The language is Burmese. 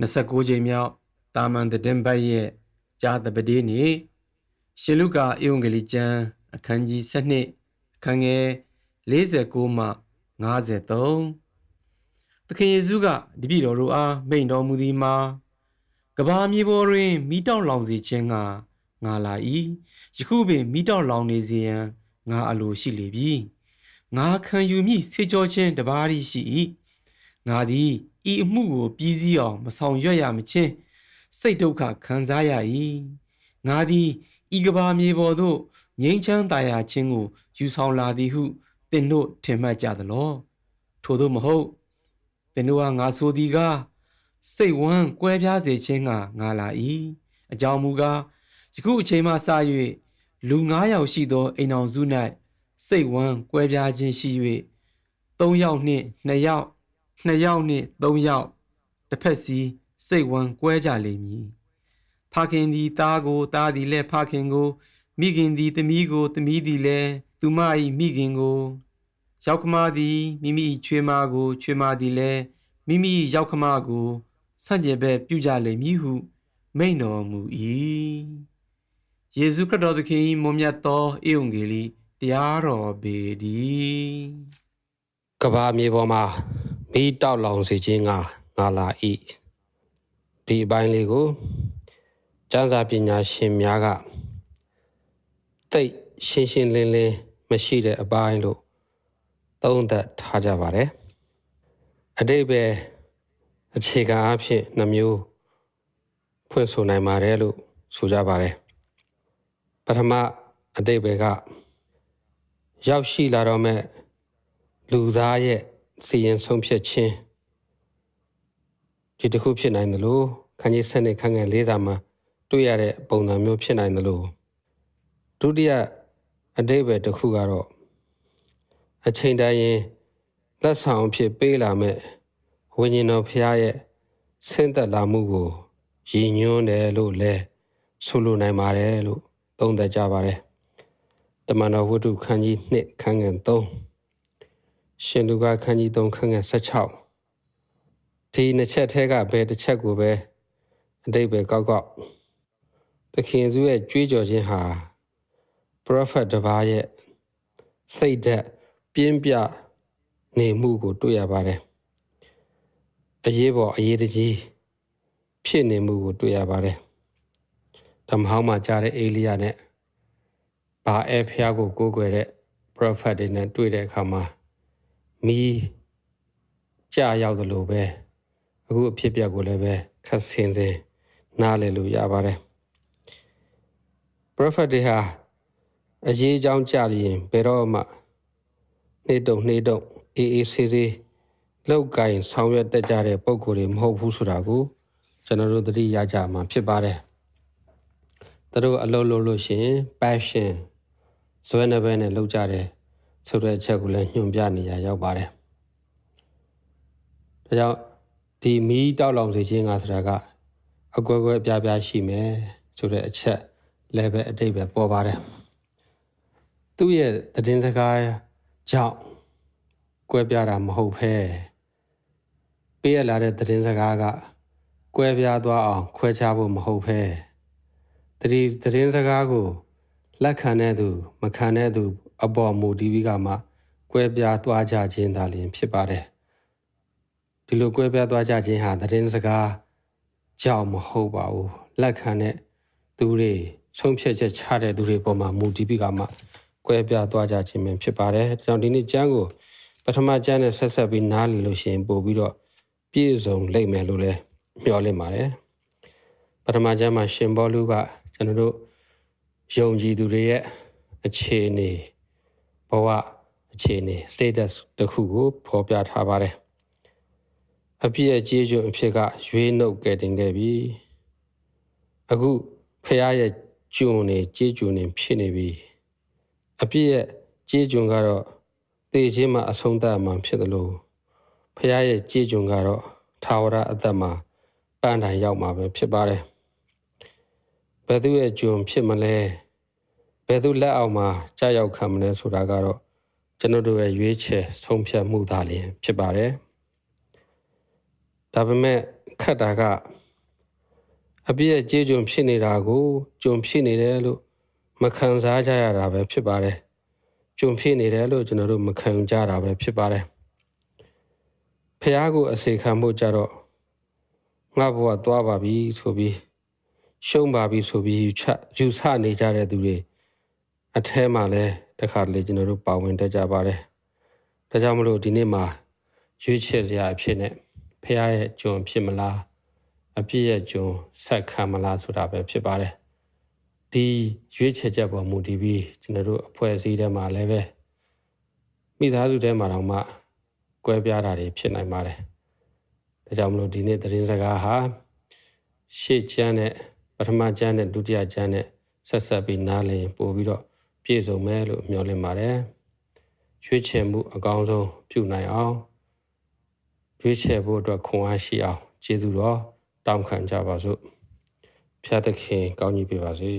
29ချိန်မြောက်တာမန်သတင်းပတ်ရဲ့ကြားတပတိနေ့ရှင်လုကာဧဝံဂေလိကျမ်းအခန်းကြီး7အခန်းငယ်49မှ53သခင်ယေရှုကတပည့်တော်တို့အားမိန့်တော်မူသည်မှာကဘာမြေပေါ်တွင်မိတောက်လောင်စေခြင်းကငါလာ၏ယခုပင်မိတောက်လောင်နေစေရန်ငါအလိုရှိလေပြီငါခံယူမိစေကြောခြင်းတပါးရီရှိ၏ငါသည် ဤအမှုကိုပြီးစည်းအောင်မဆောင်ရွက်ရမချင်းစိတ်ဒုက္ခခံစားရ၏ငါသည်ဤကဘာမြေပေါ်သို့ငြိမ်းချမ်းသာယာခြင်းကိုယူဆောင်လာသည်ဟုသင်တို့ထင်မှတ်ကြသလောထို့သောမဟုတ်သင်တို့ကငါဆိုသည်ကားစိတ်ဝမ်းကွဲပြားစေခြင်းကငါလာ၏အကြောင်းမူကားယခုအချိန်မှစ၍လူ9ယောက်ရှိသောအိမ်အောင်စု၌စိတ်ဝမ်းကွဲပြားခြင်းရှိ၍3ယောက်နှင့်2ယောက် 2ယောက်နှင့်3ယောက်တစ်ဖက်စီစိတ်ဝမ်းကွဲကြလိမ့်မည်ဖခင်သည်သားကိုသားသည်လည်းဖခင်ကိုမိခင်သည်သမီးကိုသမီးသည်လည်းသူမ၏မိခင်ကိုရောက်ခမသည်မိမိချွေးမကိုချွေးမသည်လည်းမိမိရောက်ခမကိုဆန့်ကျင်ဘက်ပြုကြလိမ့်မည်ဟုမိန့်တော်မူ၏ယေရှုခရစ်တော်သခင်၏မွန်မြတ်သောဧဝံဂေလိတရားတော်ပေတည်းကဘာမြေပေါ်မှာ မီးတောက်လောင်စေခြင်းကငါလာဤဒီအပိုင်းလေးကိုကျမ်းစာပညာရှင်များကတိတ်ရှင်းရှင်းလင်းလင်းမရှိတဲ့အပိုင်းလို့သုံးသပ်ထားကြပါတယ်အတိတ်ပဲအခြေခံအဖြစ်နှမျိုးဖွင့်ဆိုနိုင်ပါတယ်လို့ဆိုကြပါတယ်ပထမအတိတ်ပဲကရောက်ရှိလာတော့မဲ့လူသားရဲ့ စီရင်ဆုံးဖြတ်ခြင်းဒီတစ်ခုဖြစ်နိုင်တယ်လို့ခန်းကြီးစနစ်ခန်းငယ်လေးစာမှာတွေ့ရတဲ့ပုံစံမျိုးဖြစ်နိုင်တယ်လို့ဒုတိယအတိတ်ပဲတစ်ခုကတော့အချိန်တိုင်းရင်လက်ဆောင်အဖြစ်ပေးလာမဲ့ဝိညာဉ်တော်ဖရားရဲ့ဆင့်သက်လာမှုကိုရည်ညွှန်းတယ်လို့လဲဆိုလိုနိုင်ပါတယ်လို့သုံးသပ်ကြပါတယ်တမန်တော်ဝတ္ထုခန်းကြီး2ခန်းငယ်3 ရှင်လူကခန်းကြီး3ခန်းငယ်16ဒီနှစ်ချက်ထဲကဘယ်တစ်ချက်ကိုပဲအတိတ်ပဲကောက်ကောက်သခင်စုရဲ့ကြွေးကြော်ခြင်းဟာ prophet တစ်ပါးရဲ့စိတ်ဓာတ်ပြင်းပြနေမှုကိုတွေ့ရပါတယ်အရေးပေါ်အရေးတကြီးဖြစ်နေမှုကိုတွေ့ရပါတယ်ဓမ္မဟောင်းမှာကြားတဲ့အေလိယနဲ့ဘာအဲဖျားကိုကိုးကွယ်တဲ့ prophet တွေနဲ့တွေ့တဲ့အခါမှာ မီးကြာရောက်သလိုပဲအခုအဖြစ်အပျက်ကိုလည်းပဲခက်ဆင်စင်နားလည်လို့ရပါတယ် prophet တွေဟာအရေးအကြောင်းကြာရင်ဘယ်တော့မှနှိမ့်တုံနှိမ့်တုံအေးအေးဆေးဆေးလောက်ကင်ဆောင်ရွက်တတ်ကြတဲ့ပုံကိုယ်တွေမဟုတ်ဘူးဆိုတာကိုကျွန်တော်တို့သတိရကြမှာဖြစ်ပါတယ်သူတို့အလုပ်လုပ်လို့ရှိရင် passion ဇွဲနှဘဲနဲ့လောက်ကြတယ် ဆိုတဲ့အချက်ကိုလည်းညွှန်ပြနေရရောက်ပါတယ်ဒါကြောင့်ဒီမီးတောက်လောင်စေခြင်းကဆိုတာကအကွဲကွဲပြားပြားရှိမယ်ဆိုတဲ့အချက်လည်းပဲအတိတ်ပဲပေါ်ပါတယ်သူ့ရဲ့သတင်းစကားကြောင့်ကွဲပြားတာမဟုတ်ဘဲပေးရလာတဲ့သတင်းစကားကကွဲပြားသွားအောင် ခွဲခြားဖို့မဟုတ်ဘဲတတိသတင်းစကားကိုလက်ခံတဲ့သူ မခံတဲ့သူ အပေါ်မူတည်ပြီးကမှကွဲပြားသွားကြခြင်းသာလျှင်ဖြစ်ပါတယ်ဒီလိုကွဲပြားသွားကြခြင်းဟာသတင်းစကားကြောင့်မဟုတ်ပါဘူးလက်ခံတဲ့သူတွေဆုံးဖြတ်ချက်ချတဲ့သူတွေပေါ်မှာမူတည်ပြီးကမှကွဲပြားသွားကြခြင်းပဲဖြစ်ပါတယ်ဒါကြောင့်ဒီနေ့ကျမ်းကိုပထမကျမ်းနဲ့ဆက်ဆက်ပြီးနားလည်လို့ရှိရင်ပို့ပြီးတော့ပြည့်စုံလိမ့်မယ်လို့လည်းမျှော်လင့်ပါတယ်ပထမကျမ်းမှာရှင်ဘောလူကကျွန်တော်တို့ယုံကြည်သူတွေရဲ့အခြေအနေ ဘဝအခြေအနေ status တခုကိုဖော်ပြထားပါတယ်အပြည့်အကျေးကျွန်အဖြစ်ကရွေးနှုတ်ကဲတင်ခဲ့ပြီအခုဖះရဲ့ကျွန်နေကျေးကျွန်နေဖြစ်နေပြီအပြည့်ရဲ့ကျေးကျွန်ကတော့တေခြင်းမှာအဆုံးသတ်မှာဖြစ်တယ်လို့ဖះရဲ့ကျေးကျွန်ကတော့ထာဝရအသက်မှာပန်းတိုင်ရောက်မှာပဲဖြစ်ပါတယ်ဘယ်သူရဲ့ကျွန်ဖြစ်မလဲ ဘယ်သူလက်အောက်မှာကြာရောက်ခံမလဲဆိုတာကတော့ကျွန်တော်တို့ရဲ့ရွေးချယ်ဆုံးဖြတ်မှုသားလျင်ဖြစ်ပါတယ်ဒါပေမဲ့ခက်တာကအပြည့်ရဲ့ကြေးကျွန်ဖြစ်နေတာကိုကျွန်ဖြစ်နေတယ်လို့မခံစားကြရတာပဲဖြစ်ပါတယ်ကျွန်ဖြစ်နေတယ်လို့ကျွန်တော်တို့မခံကြတာပဲဖြစ်ပါတယ်ဖះကိုအစေခံဖို့ကြတော့ငါဘဝသွားပါပြီဆိုပြီးရှုံးပါပြီဆိုပြီးယူချယူဆနေကြတဲ့သူတွေ အแทမှာလဲတခါတလေကျွန်တော်တို့ပါဝင်တတ်ကြပါတယ်ဒါကြောင့်မလို့ဒီနေ့မှာရွေးချယ်စရာအဖြစ်နဲ့ဖះရဲ့ကျွန်ဖြစ်မလားအပြည့်ရဲ့ကျွန်ဆက်ခံမလားဆိုတာပဲဖြစ်ပါတယ်ဒီရွေးချယ်ချက်ပေါ်မူတည်ပြီးကျွန်တော်တို့အဖွဲ့အစည်းထဲမှာလည်းပဲမိသားစုထဲမှာတော့မှကွဲပြားတာတွေဖြစ်နိုင်ပါတယ်ဒါကြောင့်မလို့ဒီနေ့သတင်းစကားဟာရှေ့ကျမ်းနဲ့ပထမကျမ်းနဲ့ဒုတိယကျမ်းနဲ့ဆက်ဆက်ပြီးနားလည်ရင်ပို့ပြီးတော့ ပြည့်စုံမယ်လို့မျှော်လင့်ပါတယ်ရွေးချယ်မှုအကောင်းဆုံးပြုနိုင်အောင်ရွေးချယ်ဖို့အတွက်ခွန်အားရှိအောင်ကျေးဇူးတော်တောင်းခံကြပါစို့ဖျားသခင်ကောင်းကြီးပေးပါစေ